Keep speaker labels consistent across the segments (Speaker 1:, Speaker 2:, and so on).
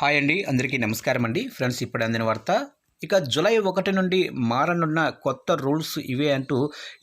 Speaker 1: Hi అండి అందరికీ నమస్కారం అండి. ఫ్రెండ్స్ ఇప్పుడు అందిన వార్త ఇక జూలై ఒకటి నుండి మారనున్న కొత్త రూల్స్ ఇవే అంటూ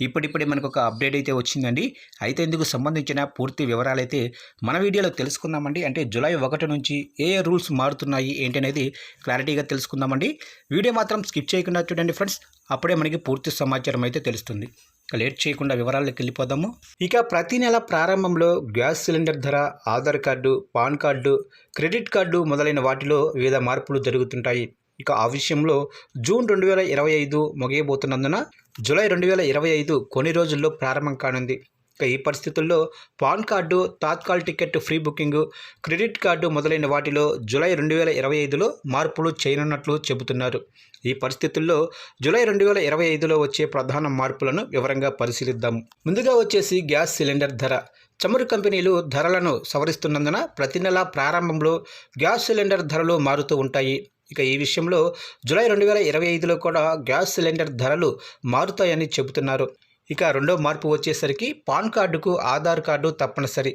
Speaker 1: ఇప్పుడిప్పుడే మనకు ఒక అప్డేట్ అయితే వచ్చిందండి. అయితే ఇందుకు సంబంధించిన పూర్తి వివరాలు అయితే మన వీడియోలో తెలుసుకుందామండి. అంటే జూలై ఒకటి నుంచి ఏ ఏ రూల్స్ మారుతున్నాయి ఏంటి అనేది క్లారిటీగా తెలుసుకుందామండి. వీడియో మాత్రం స్కిప్ చేయకుండా చూడండి ఫ్రెండ్స్. అప్పుడే మనకి పూర్తి సమాచారం అయితే తెలుస్తుంది. లేట్ చేయకుండా వివరాల్లోకి వెళ్ళిపోదాము. ఇక ప్రతి నెల ప్రారంభంలో గ్యాస్ సిలిండర్ ధర Aadhaar card PAN card credit card మొదలైన వాటిలో వివిధ మార్పులు జరుగుతుంటాయి. ఇక ఆ విషయంలో జూన్ రెండు వేల ఇరవై ఐదు ముగియబోతున్నందున జూలై రెండు వేల ఇరవై ఐదు కొన్ని రోజుల్లో ప్రారంభం కానుంది. ఈ పరిస్థితుల్లో PAN card Tatkal ticket free booking credit card మొదలైన వాటిలో జూలై రెండు వేల ఇరవై ఐదులో మార్పులు చేయనున్నట్లు చెబుతున్నారు. ఈ పరిస్థితుల్లో జూలై రెండు వేల ఇరవై ఐదులో వచ్చే ప్రధాన మార్పులను వివరంగా పరిశీలిద్దాం. ముందుగా వచ్చేసి గ్యాస్ సిలిండర్ ధర. చమురు కంపెనీలు ధరలను సవరిస్తున్నందున ప్రతి నెల ప్రారంభంలో గ్యాస్ సిలిండర్ ధరలు మారుతూ ఉంటాయి. ఇక ఈ విషయంలో జూలై రెండు వేల ఇరవై ఐదులో కూడా గ్యాస్ సిలిండర్ ధరలు మారుతాయని చెబుతున్నారు. ఇక రెండో మార్పు వచ్చేసరికి పాన్ కార్డుకు ఆధార్ కార్డు తప్పనిసరి.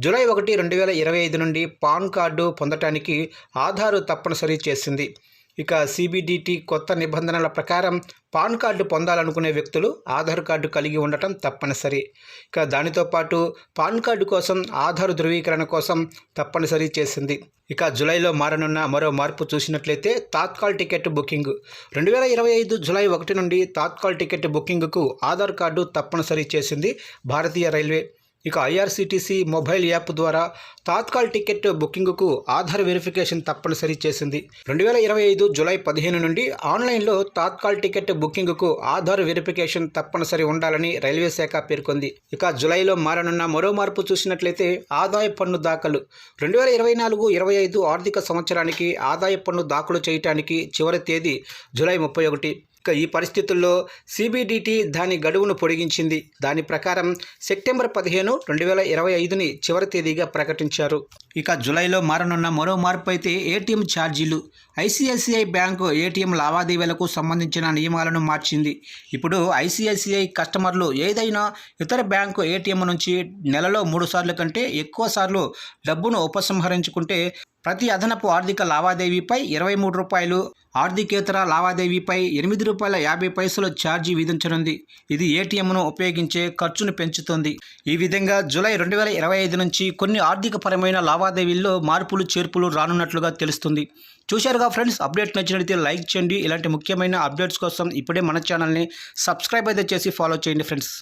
Speaker 1: జూలై ఒకటి రెండు వేల ఇరవై ఐదు నుండి పాన్ కార్డు పొందటానికి ఆధారు తప్పనిసరి చేసింది. ఇక సిబిడిటి కొత్త నిబంధనల ప్రకారం పాన్ కార్డు పొందాలనుకునే వ్యక్తులు ఆధార్ కార్డు కలిగి ఉండటం తప్పనిసరి. ఇక దానితో పాటు పాన్ కార్డు కోసం ఆధార్ ధృవీకరణ కోసం తప్పనిసరి చేసింది. ఇక జులైలో మారనున్న మరో మార్పు చూసినట్లయితే తాత్కాల్ టికెట్ బుకింగ్. రెండు వేల ఇరవై ఐదు జులై ఒకటి నుండి తాత్కాల్ టికెట్ బుకింగ్కు ఆధార్ కార్డు తప్పనిసరి చేసింది భారతీయ రైల్వే. ఇక ఐఆర్సీటీసీ మొబైల్ యాప్ ద్వారా తాత్కాల్ టికెట్ బుకింగ్కు ఆధార్ వెరిఫికేషన్ తప్పనిసరి చేసింది. రెండు వేల ఇరవై ఐదు జులై పదిహేను నుండి ఆన్లైన్లో తాత్కాల్ టికెట్ బుకింగ్కు ఆధార్ వెరిఫికేషన్ తప్పనిసరి ఉండాలని రైల్వే శాఖ పేర్కొంది. ఇక జులైలో మారనున్న మరో మార్పు చూసినట్లయితే ఆదాయ పన్ను దాఖలు. రెండు వేల ఇరవై నాలుగు ఇరవై ఐదు ఆర్థిక సంవత్సరానికి ఆదాయ పన్ను దాఖలు చేయటానికి చివరి తేదీ జులై ముప్పై ఒకటి. ఈ పరిస్థితుల్లో సిబిడిటి దాని గడువును పొడిగించింది. దాని ప్రకారం సెప్టెంబర్ పదిహేను రెండు వేల ఇరవై ఐదుని చివరి తేదీగా ప్రకటించారు. ఇక జూలైలో మారనున్న మరో మార్పు అయితే ఏటీఎం ఛార్జీలు. ఐసిఐసిఐ బ్యాంకు ఏటీఎం లావాదేవీలకు సంబంధించిన నియమాలను మార్చింది. ఇప్పుడు ఐసిఐసిఐ కస్టమర్లు ఏదైనా ఇతర బ్యాంకు ఏటీఎం నుంచి నెలలో మూడు సార్లు కంటే ఎక్కువ సార్లు డబ్బును ఉపసంహరించుకుంటే ప్రతి అదనపు ఆర్థిక లావాదేవీపై ఇరవై మూడు రూపాయలు ఆర్థికేతర లావాదేవీపై ఎనిమిది రూపాయల యాభై పైసలు ఛార్జీ విధించనుంది. ఇది ఏటీఎంను ఉపయోగించే ఖర్చును పెంచుతుంది. ఈ విధంగా జూలై రెండు వేల ఇరవై ఐదు నుంచి కొన్ని ఆర్థికపరమైన లావాదేవీల్లో మార్పులు చేర్పులు రానున్నట్లుగా తెలుస్తుంది. చూశారుగా ఫ్రెండ్స్? అప్డేట్ నచ్చినట్లయితే లైక్ చేయండి. ఇలాంటి ముఖ్యమైన అప్డేట్స్ కోసం ఇప్పుడే మన ఛానల్ని సబ్స్క్రైబ్ అయితే చేసి ఫాలో చేయండి ఫ్రెండ్స్.